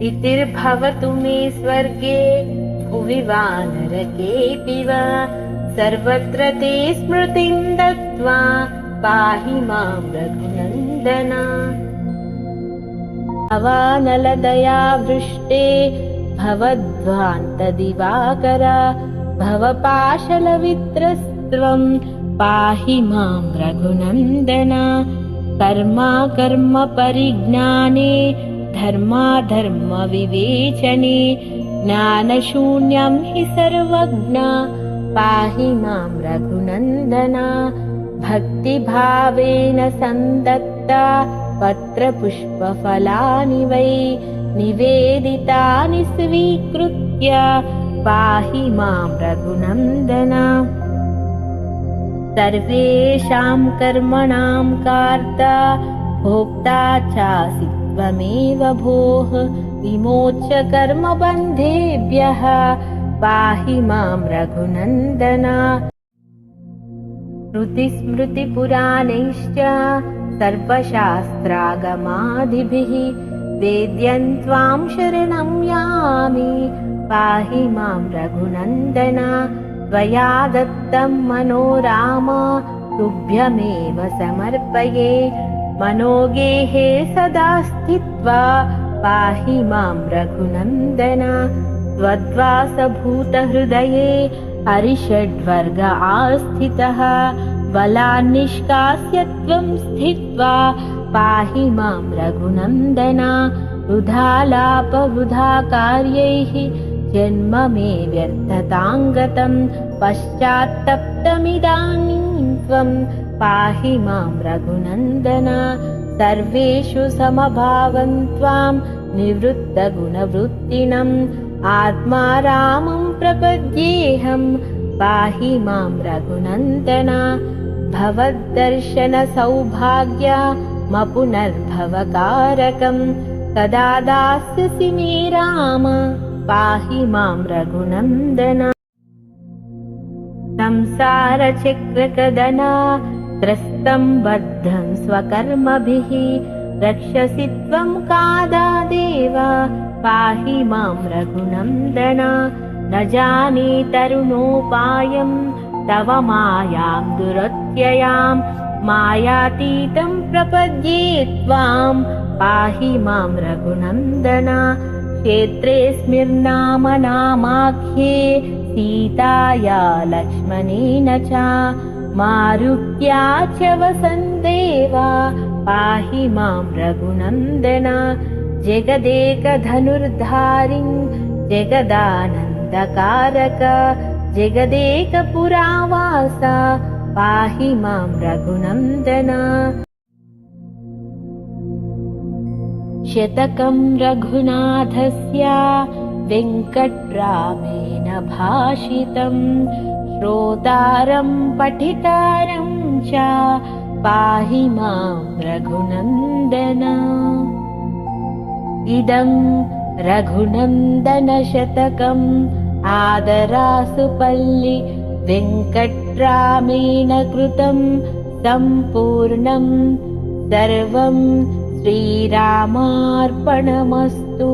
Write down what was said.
तिथिर्भवतु मे स्वर्गे भुवि वा नरकेऽपि वा सर्वत्र ते स्मृतिम् दत्त्वा पाहि माम् वृष्टे भवध्वान्तदिवाकर भवपाशलवित्रस्त्वम् पाहि माम् रघुनन्दन। कर्मा कर्म परिज्ञाने धर्माधर्मविवेचने ज्ञानशून्यम् हि सर्वज्ञ पाहि माम् रघुनन्दन भक्तिभावेन सन्दत्ता पत्रपुष्पफलानि वै निवेदितानि स्वीकृत्य पाहि माम् रघुनन्दन। सर्वेषाम् कर्मणाम् कार्ता भोक्ता चासि त्वमेव भोः विमोच्य कर्मबन्धेभ्यः पाहि माम् रघुनन्दन। श्रुतिस्मृतिपुराणैश्च सर्वशास्त्रागमादिभिः वेद्यम् त्वाम् शरणम् यामि पाहि माम् रघुनन्दन। त्वया दत्तम् मनो राम तुभ्यमेव समर्पये मनोगेहे सदा स्थित्वा पाहि माम् रघुनन्दन। त्वद्वासभूतहृदये हरिषड्वर्ग आस्थितः बलान्निष्कास्य त्वम् स्थित्वा पाहि माम् रघुनन्दन। वृथा कार्यैः जन्म मे व्यर्थताङ्गतम् पश्चात्तप्तमिदानीम् त्वम् पाहि माम् रघुनन्दन। सर्वेषु समभावम् त्वाम् निवृत्तगुणवृत्तिनम् आत्मा रामम् प्रपद्येऽहम् पाहि माम् रघुनन्दन। भवद्दर्शनसौभाग्यमपुनर्भवकारकम् कदा दास्यसि मे राम पाहि माम् रघुनन्दन। संसारचक्रकदना त्रस्तम् बद्धम् स्वकर्मभिः रक्षसि त्वम् कादादेव पाहि माम् रघुनन्दन। न जाने तरुणोपायम् तव मायाम् दुरत्ययाम् मायातीतम् प्रपद्ये त्वाम् पाहि माम् रघुनन्दन। क्षेत्रेऽस्मिर्नामनामाख्ये सीताया लक्ष्मणेन च मारुत्या च वसन्देवा पाहि माम् रघुनन्दन। जगदेकधनुर्धारिम् जगदानन्दकारक। जगदेकपुरावास। पाहि माम् रघुनन्दन। शतकम् रघुनाथस्य वेङ्कट्रामेण भाषितम् श्रोतारम् पठितारम् च पाहि माम् रघुनन्दन। इदम् रघुनन्दनशतकम् आदरासुपल्लि वेङ्कट्रामेण कृतम् सम्पूर्णम् सर्वम् श्रीरामार्पणमस्तु